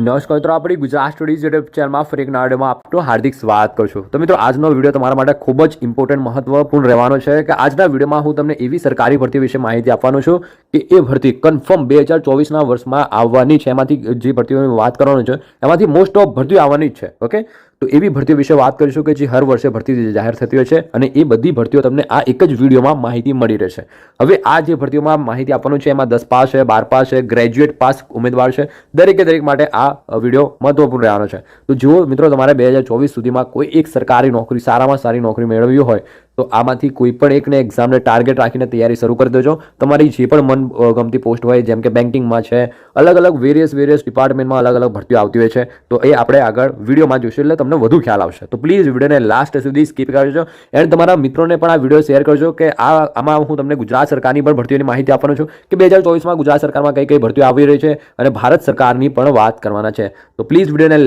નમસ્કાર મિત્રો, આપણી ગુજરાત સ્ટડીઝ યુટ્યુબ ચેનલમાં ફરી એક નાડમાં આપનું હાર્દિક સ્વાગત કરું છું. તો મિત્રો, આજનો વીડિયો તમારા માટે ખૂબ જ ઇમ્પોર્ટન્ટ મહત્વપૂર્ણ રહેવાનો છે કે આજના વિડીયોમાં હું તમને એવી સરકારી ભરતી વિશે માહિતી આપવાનો છું કે એ ભરતી કન્ફર્મ બે હજાર ચોવીસના વર્ષમાં આવવાની છે. એમાંથી જે ભરતીઓની વાત કરવાનો છે, એમાંથી મોસ્ટ ઓફ ભરતી આવવાની જ છે ઓકે તો એવી ભરતીઓ વિશે વાત કરીશું કે જે હર વર્ષે ભરતી જાહેર થતી હોય છે અને એ બધી ભરતીઓ તમને આ એક જ વિડીયોમાં માહિતી મળી રહેશે. હવે આ જે ભરતીઓમાં માહિતી આપવાનું છે, એમાં દસ પાસ છે, બાર પાસ છે, ગ્રેજ્યુએટ પાસ ઉમેદવાર છે, દરેકે દરેક માટે આ વીડિયો મહત્વપૂર્ણ રહેવાનો છે. તો જુઓ મિત્રો, તમારે બે હજાર ચોવીસ સુધીમાં કોઈ એક સરકારી નોકરી, સારામાં સારી નોકરી મેળવવી હોય તો આમાંથી કોઈ પણ એકને એક્ઝામને ટાર્ગેટ રાખીને તૈયારી શરૂ કરી દેજો. તમારી જે પણ મન ગમતી પોસ્ટ હોય, જેમ કે બેન્કિંગમાં છે અલગ અલગ વેરિયસ વેરિયસ ડિપાર્ટમેન્ટમાં અલગ અલગ ભરતીઓ આવતી હોય છે, તો એ આપણે આગળ વિડીયોમાં જોઈશું એટલે તમને વધુ ખ્યાલ આવશે. તો પ્લીઝ વિડીયોને લાસ્ટ સુધી સ્કીપ કરજો. એન્ડ તમારા મિત્રોને પણ આ વીડિયો શેર કરજો કે આ, આમાં હું તમને ગુજરાત સરકારની પણ ભરતીઓની માહિતી આપવાનો છું કે બે હજાર ચોવીસમાં ગુજરાત સરકારમાં કઈ કઈ ભરતીઓ આવી રહી છે અને ભારત સરકારની પણ વાત કરવાના છે. તો પ્લીઝ વિડીયોને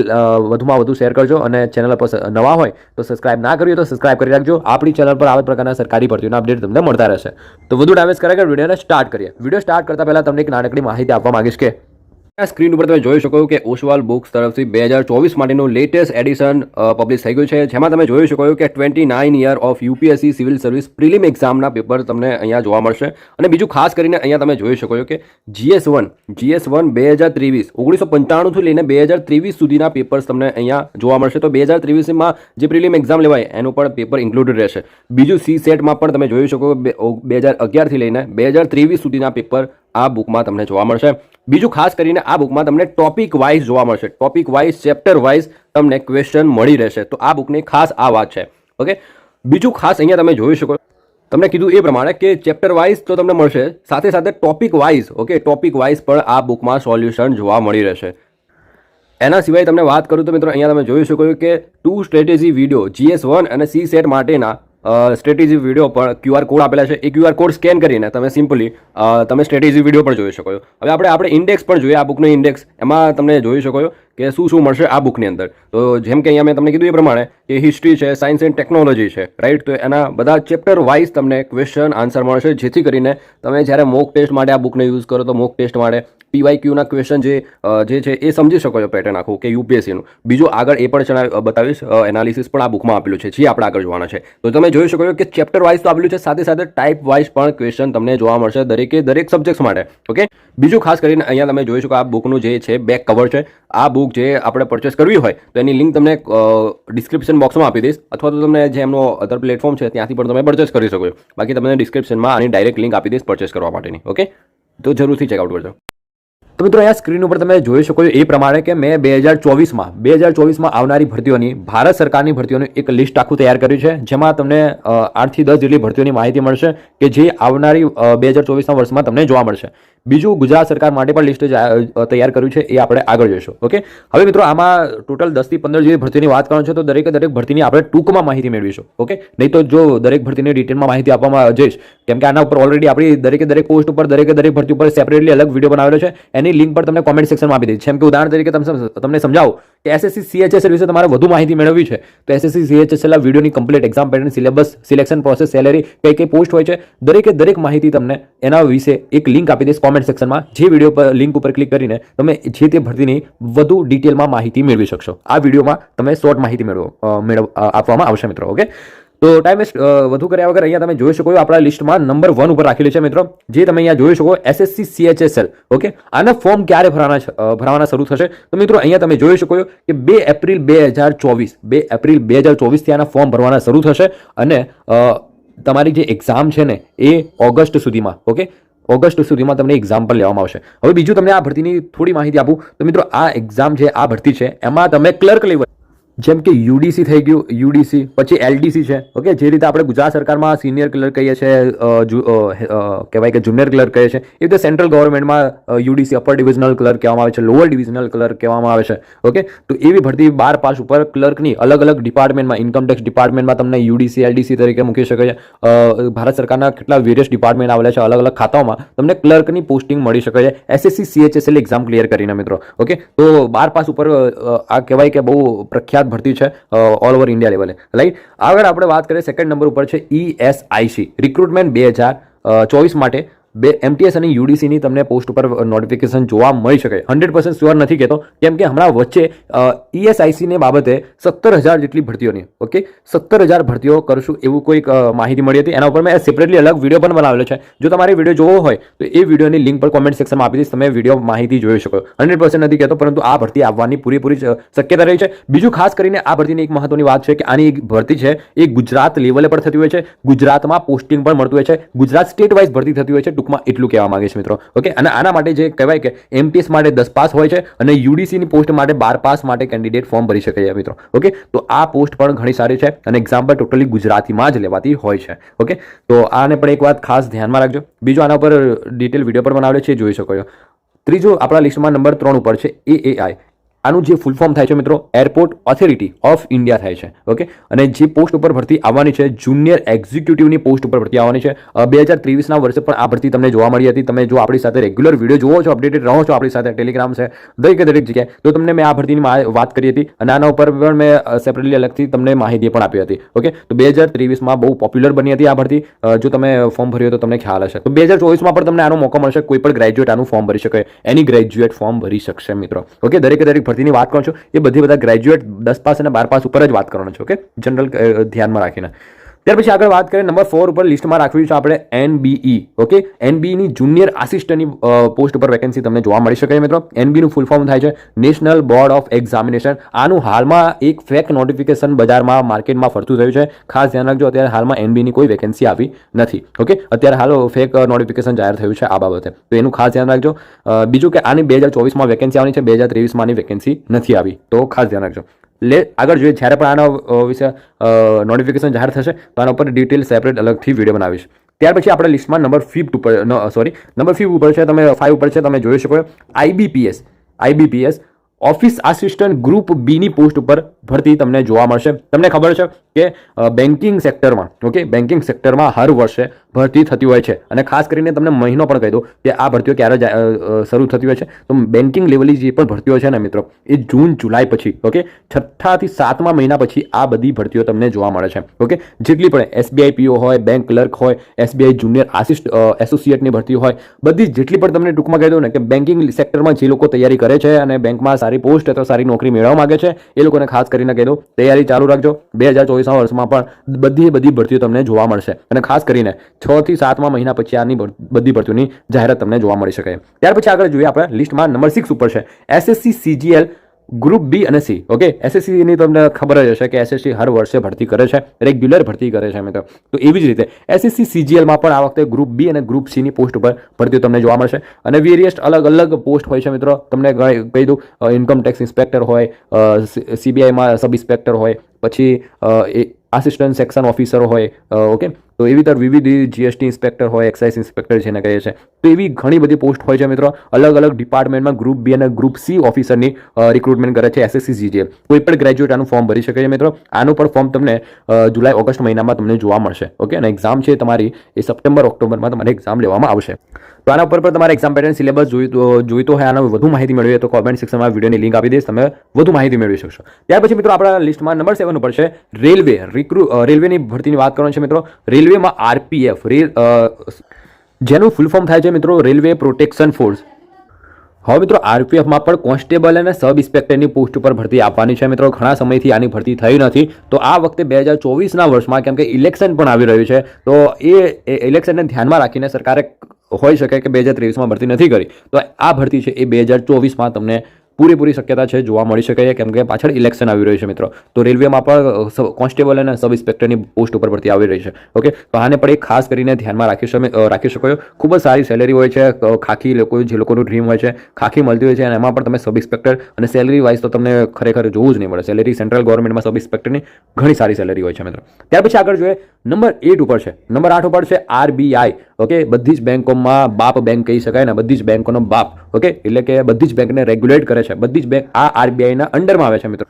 વધુમાં વધુ શેર કરજો અને ચેનલ પર નવા હોય તો સબસ્ક્રાઇબ ના કર્યું તો સબસ્ક્રાઇબ કરી રાખજો. આપણી ચેનલ પર આવા પ્રકારના સરકારી ભરતીઓના અપડેટ તમને મળતા રહેશે. તો વધુ ડાવેસ કરાય કે વિડીયોને સ્ટાર્ટ કરીએ. વીડિયો સ્ટાર્ટ કરતા પહેલા તમને એક નાનકડી માહિતી આપવા માંગીશ કે આ સ્ક્રીન ઉપર તમે જોઈ શકો કે ઓશવાલ બુક્સ તરફથી બે હજાર ચોવીસ માટેનું લેટેસ્ટ એડિશન પબ્લિશ થઈ ગયું છે. જેમાં તમે જોઈ શકો કે twenty nine year of UPSC civil service prelim એક્ઝામના paper તમને અહીંયા જોવા મળશે. અને બીજું ખાસ કરીને અહીંયા તમે જોઈ શકો કે જીએસ વન જીએસ વન બે હજાર ત્રેવીસ, ઓગણીસો પંચાણુંથી લઈને બે હજાર ત્રેવીસ સુધીના પેપર્સ તમને અહીંયા જોવા મળશે. તો બે હજાર ત્રેવીસમાં જે પ્રિલિમ એક્ઝામ લેવાય, એનું પણ પેપર ઇન્ક્લુડેડ રહેશે. બીજું સી સેટમાં પણ તમે જોઈ શકો બે હજાર અગિયારથી લઈને બે હજાર ત્રેવીસ સુધીના પેપર આ બુકમાં તમને જોવા મળશે. બીજું ખાસ કરીને આ બુકમાં તમને ટોપિક વાઇઝ જોવા મળશે. ટોપિક વાઇઝ, ચેપ્ટર વાઇઝ તમને ક્વેશ્ચન મળી રહેશે. તો આ બુકની ખાસ આ વાત છે. ઓકે? બીજું ખાસ અહીંયા તમે જોઈ શકો. તમને કીધું એ પ્રમાણે કે ચેપ્ટર વાઇઝ તો તમને મળશે. સાથે સાથે topic wise, okay? Topic wise પણ આ બુકમાં સોલ્યુશન જોવા મળી રહેશે. એના સિવાય તમને વાત કરું તો મિત્રો, અહીંયા તમે જોઈ શકો કે two strategy video, GS one અને સી સેટ માટેના સ્ટ્રેટેજી વીડિયો પણ ક્યુઆર કોડ આપેલા છે. એ ક્યુઆર કોડ સ્કેન કરીને તમે સિમ્પલી તમે સ્ટ્રેટેજી વીડિયો પણ જોઈ શકો છો. હવે આપણે આપણે ઇન્ડેક્સ પણ જોઈએ. આ બુકનો ઇન્ડેક્સ એમાં તમને જોઈ શકો છો કે શું શું મળશે આ બુકની અંદર. તો જેમ કે અહીંયા મેં તમને કીધું એ પ્રમાણે કે હિસ્ટ્રી છે સાયન્સ એન્ડ ટેકનોલોજી છે રાઈટ તો એના બધા ચેપ્ટર વાઇઝ તમને ક્વેશ્ચન આન્સર મળશે, જેથી કરીને તમે જ્યારે મોક ટેસ્ટ માટે આ બુકને યુઝ કરો તો મોક ટેસ્ટ માટે પીવાય ક્યુના ક્વેશ્ચન જે જે છે એ સમજી શકો છો પેટર્ન આખું કે યુપીએસસીનું બીજું આગળ એ પણ જણાવ- બતાવીશ એનાલિસિસ પણ આ બુકમાં આપેલું છે, જે આપણે આગળ જોવાના છે. તો તમે જોઈ શકો છો કે ચેપ્ટર વાઇઝ તો આપેલું છે, સાથે સાથે ટાઈપ વાઇઝ પણ ક્વેશ્ચન તમને જોવા મળશે દરેકે દરેક સબ્જેક્ટ્સ માટે ઓકે બીજું ખાસ કરીને અહીંયા તમે જોઈ શકો આ બુકનું જે છે બેક કવર છે. આ બુક જે આપણે પરચેસ કરવી હોય, તો એની લિંક તમને ડિસ્ક્રિપ્શન બોક્સમાં આપી દઈશ. અથવા તો તમને જે એમનો અધર પ્લેટફોર્મ છે, ત્યાંથી પણ તમે પરચેસ કરી શકો છો. બાકી તમને ડિસ્ક્રિપ્શનમાં આની ડાયરેક્ટ લિંક આપી દઈશ પરચેસ કરવા માટેની ઓકે તો જરૂરથી ચેકઆઉટ કરજો. તો મિત્રો, અહીંયા સ્ક્રીન ઉપર તમે જોઈ શકો છો એ પ્રમાણે કે મેં બે હજાર ચોવીસમાં, બે હજાર ચોવીસમાં આવનારી ભરતીઓની, ભારત સરકારની ભરતીઓનું એક લિસ્ટ આખું તૈયાર કર્યું છે, જેમાં તમને આઠથી દસ જેટલી ભરતીઓની માહિતી મળશે કે જે આવનારી બે હજાર ચોવીસના વર્ષમાં તમને જોવા મળશે. બીજું ગુજરાત સરકાર માટે પણ લિસ્ટ તૈયાર કર્યું છે, એ આપણે આગળ જોઈશું, ઓકે? હવે મિત્રો, આમાં ટોટલ દસથી પંદર જેવી ભરતીની વાત કરવાનું છે, તો દરેકે દરેક ભરતીની આપણે ટૂંકમાં માહિતી મેળવીશું, ઓકે? નહીં તો જો દરેક ભરતીની ડિટેલમાં માહિતી આપવામાં જઈશ, કેમ કે આના ઉપર ઓલરેડી આપણી દરેકે દરેક પોસ્ટ ઉપર, દરેકે દરેક ભરતી ઉપર સેપરેટલી અલગ વીડિયો બનાવેલો છે, એની લિંક પર તમને કોમેન્ટ સેક્શનમાં આપી દીધી જેમ કે ઉદાહરણ તરીકે તમને તમને સમજાવો કે એસએસસી સીએચએસએલ વિશે તમારે વધુ માહિતી મેળવવી છે, તો એસએસસી સીએચએસએલ વિડીયોની complete exam pattern syllabus selection process salary કઈ કઈ પોસ્ટ હોય છે, દરેકે દરેક માહિતી તમને એના વિશે એક લિંક આપી દઈશ કોમેન્ટ સેક્શનમાં જે વીડિયો પર લિંક ઉપર ક્લિક કરીને તમે જે તે ભરતીની વધુ ડિટેલમાં માહિતી મેળવી શકશો. આ વિડીયોમાં તમે શોર્ટ માહિતી મેળવો મેળવ આપવામાં આવશે મિત્રો ઓકે તો ટાઈમ વેસ્ટ વધુ કર્યા વગર અહીંયા તમે જોઈ શકો આપણા લિસ્ટમાં નંબર વન ઉપર રાખેલી છે મિત્રો, જે તમે અહીંયા જોઈ શકો એસએસસી સીએચએસએલ ઓકે આના ફોર્મ ક્યારે ભરવાના ભરવાના શરૂ થશે? તો મિત્રો અહીંયા તમે જોઈ શકો કે બે એપ્રિલ બે હજાર ચોવીસ, બે એપ્રિલ બે હજાર ચોવીસથી આના ફોર્મ ભરવાના શરૂ થશે અને તમારી જે એક્ઝામ છે ને એ ઓગસ્ટ સુધીમાં ઓકે ઓગસ્ટ સુધીમાં તમને એક્ઝામ પર લેવામાં આવશે. હવે બીજું તમને આ ભરતીની થોડી માહિતી આપું. તો મિત્રો, આ એક્ઝામ છે આ ભરતી છે, એમાં તમે ક્લર્ક લેવલ જેમ કે યુડીસી થઈ ગયું, યુડીસી, પછી એલડીસી છે, ઓકે? જે રીતે આપણે ગુજરાત સરકારમાં સિનિયર ક્લર્ક કહીએ છીએ કહેવાય કે જુનિયર ક્લર્ક કહીએ છીએ એ રીતે સેન્ટ્રલ ગવર્મેન્ટમાં યુડીસી અપર ડિવિઝનલ ક્લર્ક કહેવામાં આવે છે લોઅર ડિવિઝનલ ક્લર્ક કહેવામાં આવે છે, ઓકે? તો એવી ભરતી બાર પાસ ઉપર ક્લર્કની અલગ અલગ ડિપાર્ટમેન્ટમાં ઇન્કમટેક્સ ડિપાર્ટમેન્ટમાં તમને યુડીસી, એલડીસી તરીકે મૂકી શકે છે. ભારત સરકારના કેટલા વેરિયસ ડિપાર્ટમેન્ટ આવેલા છે, અલગ અલગ ખાતાઓમાં તમને ક્લર્કની પોસ્ટિંગ મળી શકે છે. એસએસસી સીએચએસએલ એક્ઝામ ક્લિયર કરીને મિત્રો, ઓકે? તો બાર પાસ ઉપર આ કહેવાય કે બહુ પ્રખ્યાત ભરતી છે ઓલ ઓવર ઇન્ડિયા લેવલે રાઈટ આગળ આપણે વાત કરીએ સેકન્ડ નંબર ઉપર છે ઈએસઆઈસી રિક્રુટમેન્ટ બે હજાર ચોવીસ માટે. બે એમટીએસ અને યુડીસીની તમને પોસ્ટ ઉપર નોટિફિકેશન જોવા મળી શકે. હંડ્રેડ પર્સન્ટ શ્યોર નથી કહેતો કેમ કે હમણાં વચ્ચે ઈએસઆઈસીને બાબતે સત્તર હજાર જેટલી ભરતીઓની ઓકે સત્તર હજાર ભરતીઓ કરશું એવું કોઈક માહિતી મળી હતી. એના ઉપર મેં સેપરેટલી અલગ વીડિયો પણ બનાવેલો છે. જો તમારે વીડિયો જોવો હોય, તો એ વિડીયોની લિંક પર કોમેન્ટ સેક્શનમાં આપી દઈશ. તમે વીડિયો માહિતી જોઈ શકો. હંડ્રેડ પર્સન્ટ નથી કહેતો પરંતુ આ ભરતી આવવાની પૂરેપૂરી શક્યતા રહી છે. બીજું ખાસ કરીને આ ભરતીની એક મહત્વની વાત છે કે આની એક ભરતી છે, એ ગુજરાત લેવલે પર થતી હોય છે. ગુજરાતમાં પોસ્ટિંગ પણ મળતું હોય છે. ગુજરાત સ્ટેટ વાઇઝ ભરતી થતી હોય છે. ટૂંકમાં એટલું કહેવા માંગે છે મિત્રો. ઓકે અને આના માટે જે કહેવાય કે એમપીએસ માટે દસ પાસ હોય છે અને યુડીસીની પોસ્ટ માટે બાર પાસ માટે કેન્ડિડેટ ફોર્મ ભરી શકે છે મિત્રો. ઓકે તો આ પોસ્ટ પણ ઘણી સારી છે અને એક્ઝામ પણ ટોટલી ગુજરાતીમાં જ લેવાતી હોય છે. ઓકે તો આને પણ એક વાત ખાસ ધ્યાનમાં રાખજો. બીજું આના પર ડિટેલ વીડિયો પણ બનાવેલો છે એ જોઈ શકો છો. ત્રીજો આપણા લિસ્ટમાં નંબર ત્રણ ઉપર છે એએઆઈ આનું જે ફૂલ ફોર્મ થાય છે મિત્રો એરપોર્ટ ઓથોરિટી ઓફ ઇન્ડિયા થાય છે ઓકે અને જે પોસ્ટ ઉપર ભરતી આવવાની છે જુનિયર એક્ઝિક્યુટિવની પોસ્ટ ઉપર ભરતી આવવાની છે. બે હજાર ત્રેવીસના વર્ષે પણ આ ભરતી તમને જોવા મળી હતી. તમે જો આપણી સાથે રેગ્યુલર વીડિયો જોવો છો અપડેટેડ રહો છો આપણી સાથે ટેલિગ્રામ છે, દરેક દરેક જગ્યાએ, તો તમને મેં આ ભરતીની વાત કરી હતી. અને આના ઉપર પણ મેં સેપરેટલી અલગથી તમને માહિતી પણ આપી હતી ઓકે તો બે હજાર ત્રેવીસમાં બહુ પોપ્યુલર બની હતી આ ભરતી. જો તમે ફોર્મ ભર્યું તો તમને ખ્યાલ હશે. તો બે હજાર ચોવીસમાં પણ તમને આનો મોકો મળશે કોઈ પણ ગ્રેજ્યુએટ આનું ફોર્મ ભરી શકે. એની ગ્રેજ્યુએટ ફોર્મ ભરી શકશે મિત્રો ઓકે દરેક દરેક ભરતીની વાત કરું છું, એ બધી બધા ગ્રેજ્યુએટ દસ પાસ અને બાર પાસ ઉપર જ વાત કરવાનો છે ઓકે જનરલ ધ્યાનમાં રાખીને. ત્યાર પછી આગળ વાત કરીએ નંબર ફોર ઉપર લિસ્ટમાં રાખવી છે આપણે એનબીઈ ઓકે એનબીઈની જુનિયર આસિસ્ટન્ટની પોસ્ટ ઉપર વેકેન્સી તમને જોવા મળી શકે મિત્રો. એનબીનું ફૂલ ફોર્મ થાય છે નેશનલ બોર્ડ ઓફ એક્ઝામિનેશન આનું હાલમાં એક ફેક નોટિફિકેશન બજારમાં માર્કેટમાં ફરતું થયું છે. ખાસ ધ્યાન રાખજો, અત્યારે હાલમાં એનબીની કોઈ વેકેન્સી આવી નથી ઓકે અત્યારે હાલ ફેક નોટિફિકેશન જાહેર થયું છે આ બાબતે. તો એનું ખાસ ધ્યાન રાખજો. બીજું કે આની બે હજાર ચોવીસમાં વેકેન્સી આવવાની છે, બે હજાર ત્રેવીસમાં આની વેકેન્સી નથી આવી. તો ખાસ ધ્યાન રાખજો. લે, આગળ જોઈએ, જ્યારે પણ આના વિશે નોટિફિકેશન જાહેર થશે, તો આના ઉપર ડિટેલ સેપરેટ અલગથી વીડિયો બનાવીશ. ત્યાર પછી આપણે લિસ્ટમાં નંબર ફિફ્થ ઉપર સોરી નંબર ફિફ્થ ઉપર છે, તમે ફાઇવ ઉપર છે, તમે જોઈ શકો IBPS IBPS office assistant group બીની પોસ્ટ ઉપર ભરતી તમને જોવા મળશે. તમને ખબર છે કે બેન્કિંગ સેક્ટરમાં, ઓકે, બેન્કિંગ સેક્ટરમાં હર વર્ષે ભરતી થતી હોય છે. અને ખાસ કરીને તમને મહિનો પણ કહી દો કે આ ભરતીઓ ક્યારે શરૂ થતી હોય છે. તો બેન્કિંગ લેવલની જે પણ ભરતીઓ છે ને મિત્રો, એ જૂન, જુલાઈ પછી, ઓકે છઠ્ઠાથી સાતમા મહિના પછી આ બધી ભરતીઓ તમને જોવા મળે છે, ઓકે. જેટલી પણ એસબીઆઈ પીઓ હોય, બેંક ક્લર્ક હોય, એસબીઆઈ જુનિયર આસિસ્ટ એસોસિએટની ભરતી હોય, બધી જેટલી પણ તમને ટૂંકમાં કહી દઉં ને કે બેન્કિંગ સેક્ટરમાં જે લોકો તૈયારી કરે છે અને બેંકમાં સારી પોસ્ટ અથવા સારી નોકરી મેળવવા માગે છે, એ લોકોને ખાસ કરીને કહી દઉં, તૈયારી ચાલુ રાખજો. બે હજાર ચોવીસના વર્ષમાં પણ બધી બધી ભરતીઓ તમને જોવા મળશે. અને ખાસ કરીને છ થી સાતમા મહિના પછી આની બધી ભરતીઓની જાહેરાત તમને જોવા મળી શકે. ત્યાર પછી આગળ જોઈએ આપણે લિસ્ટમાં નંબર સિક્સ ઉપર છે. એસએસસી સીજીએલ ગ્રુપ બી અને સી, ઓકે? એસએસસીની તમને ખબર જ હશે કે એસએસસી હર વર્ષે ભરતી કરે છે, રેગ્યુલર ભરતી કરે છે મિત્રો તો. એવી જ રીતે એસએસસી સીજીએલમાં પણ આ વખતે ગ્રુપ બી અને ગ્રુપ સી ની પોસ્ટ ઉપર ભરતીઓ તમને જોવા મળશે. અને વેરિયસ અલગ અલગ પોસ્ટ હોય છે મિત્રો. તમને કહી દઉં ઇન્કમ ટેક્સ ઇન્સ્પેક્ટર હોય સીબીઆઈમાં સબ ઇન્સ્પેક્ટર હોય, પછી આસિસ્ટન્ટ સેક્શન ઓફિસર હોય ઓકે? તો એવી તર વિવિધ જીએસટી ઇન્સ્પેક્ટર હોય એક્સાઇઝ ઇન્સ્પેક્ટર જેને કહે છે, તો એવી ઘણી બધી પોસ્ટ હોય છે મિત્રો. અલગ અલગ ડિપાર્ટમેન્ટમાં ગ્રુપ બી અને ગ્રુપ સી ઓફિસરની રિક્રુટમેન્ટ કરે છે એસએસસી જીજે કોઈ પણ ગ્રેજ્યુએટ આનું ફોર્મ ભરી શકે છે મિત્રો. આનું પણ ફોર્મ તમને જુલાઈ ઓગસ્ટ મહિનામાં તમને જોવા મળશે. ઓકે અને એક્ઝામ છે તમારી એ સપ્ટેમ્બર ઓક્ટોબરમાં તમારે એક્ઝામ લેવામાં આવશે. તો આના ઉપર પણ તમારે એક્ઝામ પેટર્ન સિલેબસ જોઈતું જોઈતો હોય, આના વધુ માહિતી મેળવીએ તો કોમેન્ટ સેક્શનમાં વિડીયોની લિંક આપી દઈશ. તમે વધુ માહિતી મેળવી શકશો. ત્યાર પછી મિત્રો આપણા લિસ્ટમાં નંબર સેવન ઉપર છે. રેલવે રિક્રુ રેલવેની ભરતીની વાત કરવાની છે મિત્રો. રેલવેમાં આરપીએફ, રેલ જેનું ફૂલ ફોર્મ થાય છે મિત્રો રેલવે પ્રોટેક્શન ફોર્સ હવે મિત્રો આરપીએફમાં પણ કોન્સ્ટેબલ અને સબ ઇન્સ્પેક્ટરની પોસ્ટ ઉપર ભરતી આપવાની છે. મિત્રો ઘણા સમયથી આની ભરતી થઈ નથી. તો આ વખતે બે હજાર ચોવીસના વર્ષમાં, કેમ કે ઇલેક્શન પણ આવી રહ્યું છે, તો એ ઇલેક્શનને ધ્યાનમાં રાખીને સરકારે હોઈ શકે કે બે હજાર ત્રેવીસમાં ભરતી નથી કરી. તો આ ભરતી છે એ બે હજાર ચોવીસમાં તમને પૂરેપૂરી શક્યતા છે જોવા મળી શકે છે. કેમ કે પાછળ ઇલેક્શન આવી રહ્યું છે મિત્રો. તો રેલવેમાં પણ કોન્સ્ટેબલ અને સબ ઇન્સ્પેક્ટરની પોસ્ટ ઉપર પરથી આવી રહી છે. ઓકે? તો આને પણ એક ખાસ કરીને ધ્યાનમાં રાખી રાખી શકો છો. ખૂબ જ સારી સેલેરી હોય છે ખાખી લોકો, જે લોકોનું ડ્રીમ હોય છે, ખાખી મળતી હોય છે અને એમાં પણ તમે સબ ઇન્સ્પેક્ટર અને સેલરી વાઇઝ તો તમને ખરેખર જોવું જ નહીં મળે સેલેરી સેન્ટ્રલ ગવર્મેન્ટમાં સબ ઇન્સ્પેક્ટરની ઘણી સારી સેલેરી હોય છે મિત્રો. ત્યાર પછી આગળ જોઈએ નંબર એટ ઉપર છે. નંબર આઠ ઉપર છે આરબીઆઈ ઓકે? બધી જ બેંકોમાં બાપ બેંક કહી શકાય ને, બધી જ બેંકોનો બાપ ઓકે? એટલે કે બધી જ બેંકને રેગ્યુલેટ કરે છે. બધી જ બેંક આ આરબીઆઈના અંડરમાં આવે છે, મિત્રો.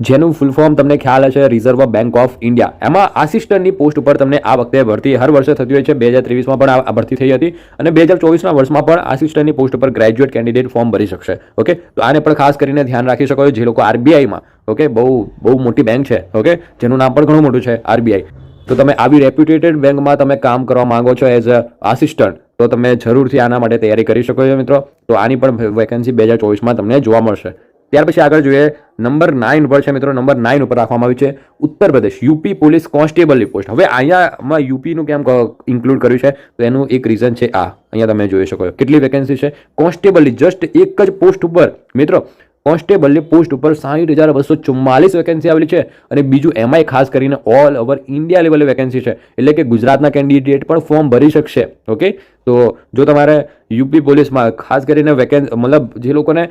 જેનું ફૂલ ફોર્મ તમને ખ્યાલ હશે રિઝર્વ બેંક ઓફ ઇન્ડિયા એમાં આસિસ્ટન્ટની પોસ્ટ ઉપર તમને આ વખતે ભરતી હર વર્ષે થતી હોય છે. બે હજાર ત્રેવીસમાં પણ આ ભરતી થઈ હતી અને બે હજાર ચોવીસના વર્ષમાં પણ આસિસ્ટન્ટની પોસ્ટ ઉપર ગ્રેજ્યુએટ કેન્ડિડેટ ફોર્મ ભરી શકશે. ઓકે? તો આને પણ ખાસ કરીને ધ્યાન રાખી શકો જે લોકો આરબીઆઈમાં. ઓકે? બહુ બહુ મોટી બેંક છે. ઓકે? જેનું નામ પણ ઘણું મોટું છે, આરબીઆઈ. તો તમે આવી રેપ્યુટેટેડ બેંકમાં તમે કામ કરવા માંગો છો એઝ અ આસિસ્ટન્ટ તો તમે જરૂરથી આના માટે તૈયારી કરી શકો છો મિત્રો. તો આની પણ વેકેન્સી બે હજાર ચોવીસમાં તમને જોવા મળશે. ત્યાર પછી આગળ જોઈએ નંબર નાઇન ઉપર છે મિત્રો. નંબર નાઇન ઉપર રાખવામાં આવ્યું છે. Uttar Pradesh, UP police કોન્સ્ટેબલની post. હવે અહીંયામાં યુપીનું કેમ ઇન્ક્લુડ કર્યું છે? તો એનું એક રીઝન છે આ. અહીંયા તમે જોઈ શકો છો. કેટલી વેકેન્સી છે? કોન્સ્ટેબલની જસ્ટ એક જ પોસ્ટ ઉપર. મિત્રો, કોન્સ્ટેબલની પોસ્ટ ઉપર સાહીઠ હજાર બસો ચુમ્માલીસ વેકેન્સી આવેલી છે અને બીજું એમાંય ખાસ કરીને ઓલ ઓવર ઇન્ડિયા લેવલે વેકેન્સી છે. એટલે કે ગુજરાતના કેન્ડિડેટ પણ ફોર્મ ભરી શકશે. ઓકે તો જો તમારે યુપી પોલીસમાં ખાસ કરીને વેકેન્સ મતલબ જે લોકોને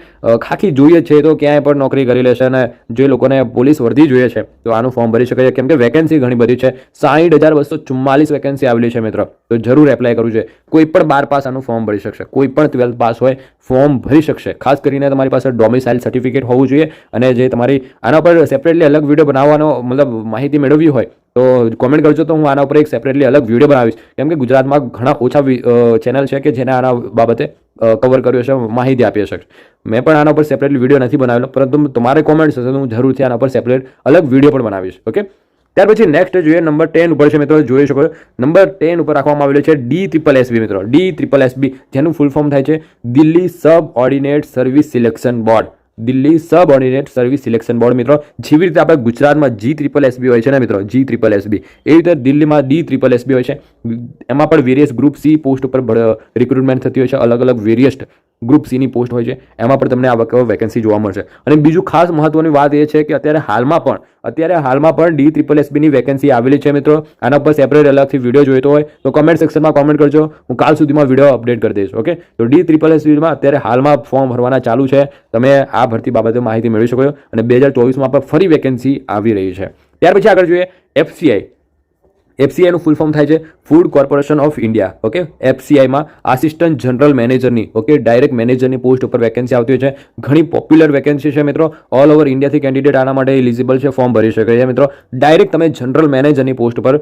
ખાખી જોઈએ છે, તો ક્યાંય પણ નોકરી કરી લેશે અને જે લોકોને પોલીસ વર્ધી જોઈએ છે, તો આનું ફોર્મ ભરી શકે છે કેમ કે વેકેન્સી ઘણી બધી છે. સાહીઠ હજાર બસો ચુમ્માલીસ વેકેન્સી આવેલી છે મિત્રો. તો જરૂર એપ્લાય કરવું છે. કોઈ પણ બાર પાસ આનું ફોર્મ ભરી શકશે. કોઈ પણ ટ્વેલ્થ પાસ હોય, ફોર્મ ભરી શકશે. ખાસ કરીને તમારી પાસે ડોમિસાઇલ સર્ટિફિકેટ હોવું જોઈએ અને જે તમારી આના પર સેપરેટલી અલગ વીડિયો બનાવવાનો, મતલબ માહિતી મેળવવી હોય તો કોમેન્ટ કરજો તો હું આના ઉપર એક સેપરેટલી અલગ વીડિયો બનાવીશ. કેમ કે ગુજરાતમાં ઘણા ઓછા ચેનલ છે કે જેને આના બાબતે કવર કર્યો છે, માહિતી આપી છે. મેં પણ આના ઉપર સેપરેટલી વીડિયો નથી બનાવેલો, પરંતુ તમારે કોમેન્ટ્સ હશે તો હું જરૂરથી આના પર સેપરેટ અલગ વીડિયો પણ બનાવીશ ઓકે ત્યાર પછી નેક્સ્ટ જોઈએ નંબર ટેન ઉપર છે મિત્રો, જોઈ શકો નંબર ટેન ઉપર રાખવામાં આવેલો છે ડી ટ્રિપલ એસબી મિત્રો. ડી ટ્રિપલ એસબી જેનું ફૂલ ફોર્મ થાય છે Delhi subordinate service selection board Delhi subordinate service selection board, મિત્રો. જેવી રીતે આપણે ગુજરાતમાં જી ટ્રિપલ એસબી હોય છે ને, મિત્રો? જી ટ્રિપલ એસબી એવી રીતે દિલ્હીમાં ડી ટ્રિપલ એસબી હોય છે. એમાં પણ વેરિયસ ગ્રુપ સી પોસ્ટ ઉપર રિક્રુટમેન્ટ થતી હોય છે. અલગ અલગ વેરિયસ ગ્રુપ સીની પોસ્ટ હોય છે, એમાં પણ તમને આ વેકેન્સી જોવા મળશે. અને બીજું ખાસ મહત્વની વાત એ છે કે અત્યારે હાલમાં પણ, અત્યારે હાલમાં પણ ડી ટ્રિપલ એસબીની વેકેન્સી આવેલી છે મિત્રો. આના પર સેપરેટ અલગથી વીડિયો જોઈતો હોય, તો કમેન્ટ સેક્શનમાં કોમેન્ટ કરજો. હું કાલ સુધીમાં વીડિયો અપડેટ કરી દઈશ ઓકે તો ડી ટ્રિપલ એસબીમાં અત્યારે હાલમાં ફોર્મ ભરવાના ચાલુ છે. તમે આ ભરતી બાબતે માહિતી મેળવી શકો અને બે હજાર ચોવીસમાં પણ ફરી વેકેન્સી આવી રહી છે. ત્યાર પછી આગળ જોઈએ એફસીઆઈ એફસીઆઈનું ફૂલ ફોર્મ થાય છે food corporation of India okay એફસીઆઈમાં assistant general મેનેજરની ઓકે ડાયરેક્ટ મેનેજરની પોસ્ટ ઉપર વેકેન્સી આવતી હોય છે. ઘણી પોપ્યુલર વેકેન્સી છે મિત્રો. ઓલ ઓવર ઇન્ડિયાથી કેન્ડિડેટ આના માટે એલિજિબલ છે ફોર્મ ભરી શકે છે મિત્રો. ડાયરેક્ટ તમે જનરલ મેનેજરની પોસ્ટ પર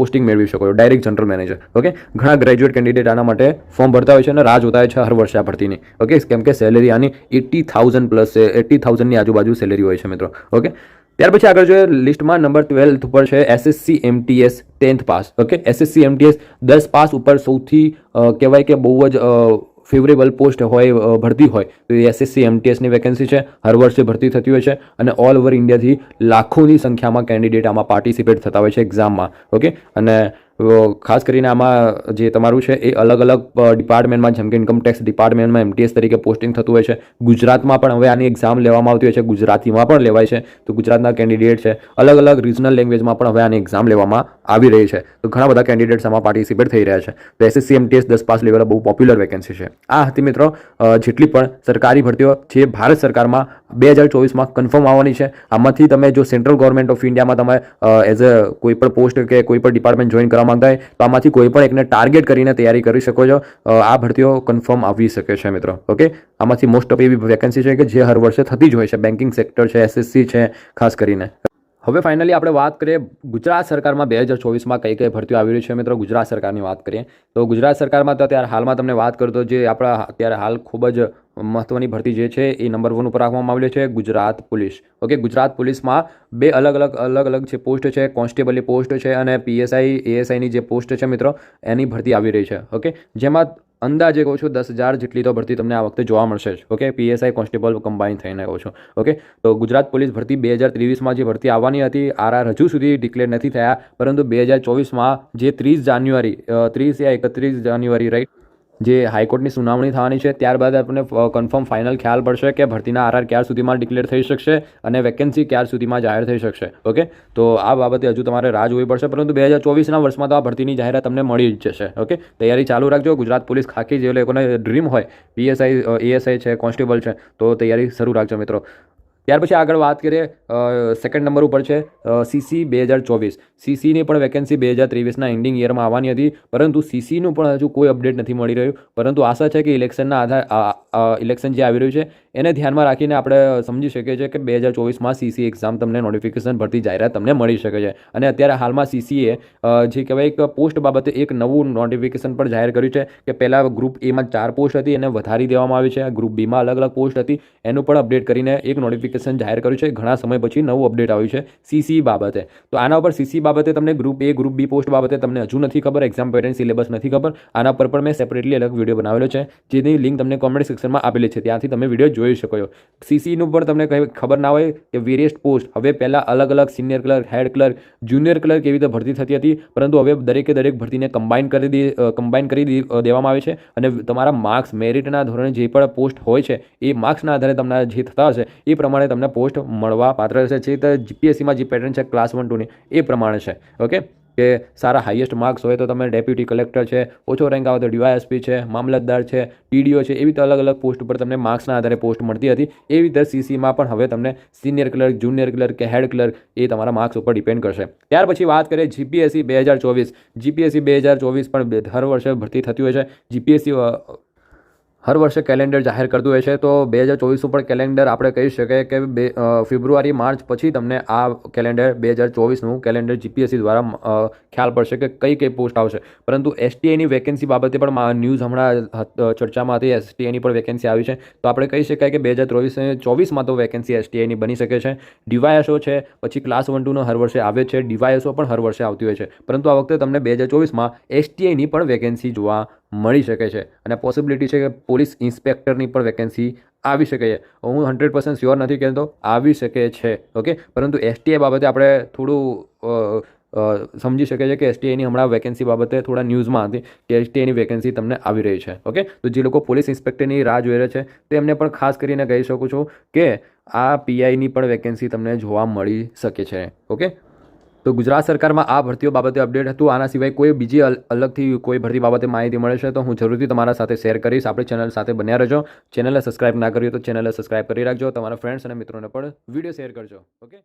પોસ્ટિંગ મેળવી શકો છો. ડાયરેક્ટ જનરલ મેનેજર ઓકે ઘણા ગ્રેજ્યુએટ કેન્ડિડેટ આના માટે ફોર્મ ભરતા હોય છે અને રાહ જોતા હોય છે હર વર્ષે આ ભરતીની ઓકે કેમ કે સેલેરી આની એટી થાઉઝન્ડ પ્લસ છે. એટી થાઉઝન્ડની આજુબાજુ સેલેરી હોય છે મિત્રો ઓકે ત્યાર પછી આગળ જોઈએ, લિસ્ટમાં નંબર ટ્વેલ્થ ઉપર છે SSC MTS tenth pass okay SSC MTS દસ પાસ ઉપર સૌથી કહેવાય કે બહુ જ ફેવરેબલ પોસ્ટ હોય ભરતી હોય. તો એ એસએસસી એમટીએસની વેકેન્સી છે, હર વર્ષે ભરતી થતી હોય છે અને ઓલ ઓવર ઇન્ડિયાથી લાખોની સંખ્યામાં કેન્ડિડેટ આમાં પાર્ટિસિપેટ થતા હોય છે એક્ઝામમાં ઓકે અને ખાસ કરીને આમાં જે તમારું છે એ અલગ અલગ ડિપાર્ટમેન્ટમાં જેમ કે ઇન્કમ ટેક્સ ડિપાર્ટમેન્ટમાં એમટીએસ તરીકે પોસ્ટિંગ થતું હોય છે. ગુજરાતમાં પણ હવે આની એક્ઝામ લેવામાં આવતી હોય છે, ગુજરાતીમાં પણ લેવાય છે. તો ગુજરાતના કેન્ડિડેટ છે, અલગ અલગ રિજનલ લેંગ્વેજમાં પણ હવે આની એક્ઝામ લેવામાં આવી રહી છે. તો ઘણા બધા કેન્ડિડેટ્સ આમાં પાર્ટિસિપેટ થઈ રહ્યા છે. તો એસએસસી એમટીએસ દસ પાસ લેવલ બહુ પોપ્યુલર વેકેન્સી છે. આ હતી મિત્રો જેટલી પણ સરકારી ભરતીઓ જે ભારત સરકારમાં બે હજાર ચોવીસમાં કન્ફર્મ આવવાની છે. આમાંથી તમે જો સેન્ટ્રલ ગવર્મેન્ટ ઓફ ઇન્ડિયામાં તમે એઝ અ કોઈ પણ પોસ્ટ કે કોઈ પણ ડિપાર્ટમેન્ટ જોઈન કરવા માંગતા હોય તો આમાંથી કોઈ પણ એકને ટાર્ગેટ કરીને તૈયારી કરી શકો છો. આ ભરતીઓ કન્ફર્મ આવી શકે છે મિત્રો. ઓકે આમાંથી મોસ્ટ ઓફ એવી વેકેન્સી છે કે જે હર વર્ષે થતી જ હોય છે. બેન્કિંગ સેક્ટર છે એસએસસી છે, ખાસ કરીને. હવે ફાઇનલી આપણે વાત કરીએ ગુજરાત સરકારમાં બે હજાર ચોવીસમાં કઈ કઈ ભરતીઓ આવી રહી છે મિત્રો? ગુજરાત સરકારની વાત કરીએ. તો ગુજરાત સરકારમાં તો અત્યારે હાલમાં તમને વાત કરતો જે આપણા અત્યારે હાલ ખૂબ જ મહત્ત્વની ભરતી જે છે એ નંબર વન ઉપર રાખવામાં આવેલી છે ગુજરાત પોલીસ. ઓકે, ગુજરાત પોલીસમાં બે અલગ અલગ અલગ અલગ જે પોસ્ટ છે, કોન્સ્ટેબલની પોસ્ટ છે અને પીએસઆઈ એએસઆઈની જે પોસ્ટ છે મિત્રો, એની ભરતી આવી રહી છે. ઓકે, જેમાં અંદાજે કહું છું દસ હજાર જેટલી તો ભરતી તમને આ વખતે જોવા મળશે જ. ઓકે પીએસઆઈ કોન્સ્ટેબલ કમ્બાઈન થઈને કહું છું. ઓકે તો ગુજરાત પોલીસ ભરતી બે હજાર ત્રેવીસમાં જે ભરતી આવવાની હતી આરઆર હજુ સુધી ડિક્લેર નથી થયા, પરંતુ બે હજાર ચોવીસમાં જે ત્રીસ જાન્યુઆરી ત્રીસ યા એકત્રીસ જાન્યુઆરી રાઈટ જે હાઈકોર્ટની સુનાવણી થવાની છે, ત્યારબાદ આપણને કન્ફર્મ ફાઇનલ ખ્યાલ પડશે કે ભરતીના આરઆર ક્યાર સુધીમાં ડિક્લેર થઈ શકશે અને વેકેન્સી ક્યાર સુધીમાં જાહેર થઈ શકશે ઓકે તો આ બાબતે હજુ તમારે રાહ જોવી પડશે, પરંતુ બે હજાર ચોવીસના વર્ષમાં તો આ ભરતીની જાહેરાત તમને મળી જ જશે ઓકે તૈયારી ચાલુ રાખજો, ગુજરાત પોલીસ ખાકી જે લોકોને ડ્રીમ હોય પીએસઆઈ એએસઆઈ છે કોન્સ્ટેબલ છે, તો તૈયારી શરૂ રાખજો મિત્રો. ત્યાર પછી આગળ વાત કરીએ સેકન્ડ નંબર ઉપર છે સીસી બે હજાર ચોવીસ. સીસીની પણ વેકેન્સી બે હજાર ત્રેવીસના એન્ડિંગ યરમાં આવવાની હતી, પરંતુ સીસીનું પણ હજુ કોઈ અપડેટ નથી મળી રહ્યું. પરંતુ આશા છે કે ઇલેક્શનના આધાર ઇલેક્શન જે આવી રહ્યું છે એને ધ્યાનમાં રાખીને આપણે સમજી શકીએ છીએ કે બે હજાર ચોવીસમાં સીસી એક્ઝામ તમને નોટિફિકેશન ભરતી જાહેરાત તમને મળી શકે છે. અને અત્યારે હાલમાં સીસીએ જે કહેવાય એક પોસ્ટ બાબતે એક નવું નોટિફિકેશન પણ જાહેર કર્યું છે કે પહેલાં ગ્રુપ એમાં ચાર પોસ્ટ હતી, એને વધારી દેવામાં આવી છે. ગ્રુપ બીમાં અલગ અલગ પોસ્ટ હતી, એનું પણ અપડેટ કરીને એક નોટિફિકેશન જાહેર કર્યું છે. ઘણા સમય પછી નવું અપડેટ આવ્યું છે સીસી બાબતે. તો આના ઉપર સીસી બાબતે તમને group A group B post બાબતે તમને હજુ નથી ખબર એક્ઝામ પેટર્ન સિલેબસ નથી ખબર. આના પર પણ મેં સેપરેટલી અલગ વીડિયો બનાવેલો છે. જેની લિંક તમને કોમેન્ટ સેક્શનમાં આપેલી છે. ત્યાંથી તમે વીડિયો જોઈ શકો છો. સીસીનું પણ તમને કંઈ ખબર ના હોય કે વેરિયસ પોસ્ટ હવે પહેલાં અલગ અલગ senior clerk head clerk junior clerk એવી રીતે ભરતી થતી હતી, પરંતુ હવે દરેકે દરેક ભરતીને કમ્બાઈન કરી દી કમ્બાઈન કરી દી- દેવામાં આવે છે અને તમારા માર્ક્સ મેરિટના ધોરણે જે પણ પોસ્ટ હોય છે, એ માર્ક્સના આધારે તમને જે થતા હશે, એ પ્રમાણે તમને પોસ્ટ મળવા પાત્ર રહેશે. જે જીપીએસસીમાં જે પેટર્ન છે ક્લાસ વન ટુની એ પ્રમાણે છે. ઓકે કે સારા હાઈએસ્ટ માર્ક્સ હોય તો તમે ડેપ્યુટી કલેક્ટર છે, ઓછો રેન્ક આવે તો ડીવાયએસપી છે, મામલતદાર છે ટીડીઓ છે, એવી અલગ અલગ પોસ્ટ ઉપર તમને માર્ક્સના આધારે પોસ્ટ મળતી હતી. એવી રીતે સીસીમાં પણ હવે તમને સિનિયર ક્લર્ક જુનિયર ક્લર્ક કે હેડ ક્લર્ક એ તમારા માર્ક્સ ઉપર ડિપેન્ડ કરશે. ત્યાર પછી વાત કરીએ જીપીએસસી બે હજાર ચોવીસ. જીપીએસસી બે હજાર ચોવીસ પણ હર વર્ષે ભરતી થતી હોય છે. જીપીએસસી હર વર્ષે કેલેન્ડર જાહેર કરતું હોય છે. તો બે હજાર ચોવીસ ઉપર કેલેન્ડર આપણે કહી શકીએ કે બે ફેબ્રુઆરી, માર્ચ પછી તમને આ કેલેન્ડર બે હજાર ચોવીસનું કેલેન્ડર જીપીએસસી દ્વારા ખ્યાલ પડશે કે કઈ કઈ પોસ્ટ આવશે. પરંતુ એસટીઆઈની વેકેન્સી બાબતે પણ ન્યૂઝ હમણાં ચર્ચામાં હતી. એસટીઆઈની પણ વેકેન્સી આવી છે. તો આપણે કહી શકાય કે બે હજાર ચોવીસ, ચોવીસમાં તો વેકેન્સી એસટીઆઈની બની શકે છે. ડીવાયએસઓ છે. પછી ક્લાસ વન ટુનો હર વર્ષે આવે છે. ડીવાયએસઓ પણ હર વર્ષે આવતી હોય છે. પરંતુ આ વખતે તમને બે હજાર ચોવીસમાં એસટીઆઈની પણ વેકેન્સી જોવા મળી શકે છે. અને પોસિબિલિટી છે કે પોલીસ ઇન્સ્પેક્ટરની પણ વેકેન્સી આવી શકે છે. હું હંડ્રેડ પર્સન્ટ શ્યોર નથી કહેતો આવી શકે છે ઓકે પરંતુ એસટીઆઈ બાબતે આપણે થોડું સમજી શકીએ છે કે એસટીઆઈની હમણાં વેકેન્સી બાબતે થોડા ન્યૂઝમાં હતી કે એસટીઆઈની વેકેન્સી તમને આવી રહી છે ઓકે તો જે લોકો પોલીસ ઇન્સ્પેક્ટરની રાહ જોઈ રહ્યા છે, તેમને પણ ખાસ કરીને કહી શકું છું કે આ પીઆઈની પણ વેકેન્સી તમને જોવા મળી શકે છે ઓકે તો ગુજરાત સરકારમાં આ ભરતીઓ બાબતે અપડેટ હતું. આના સિવાય કોઈ બીજી અલગથી કોઈ ભરતી બાબતે માહિતી મળે છે તો હું જરૂરથી તમારા સાથે શેર કરીશ. આપણી ચેનલ સાથે બન્યા રહેજો. ચેનલને સબસ્ક્રાઇબ ના કરી તો ચેનલને સબસ્ક્રાઇબ કરી રાખજો. તમારા ફ્રેન્ડ્સ અને મિત્રોને પણ વીડિયો શેર કરજો. ઓકે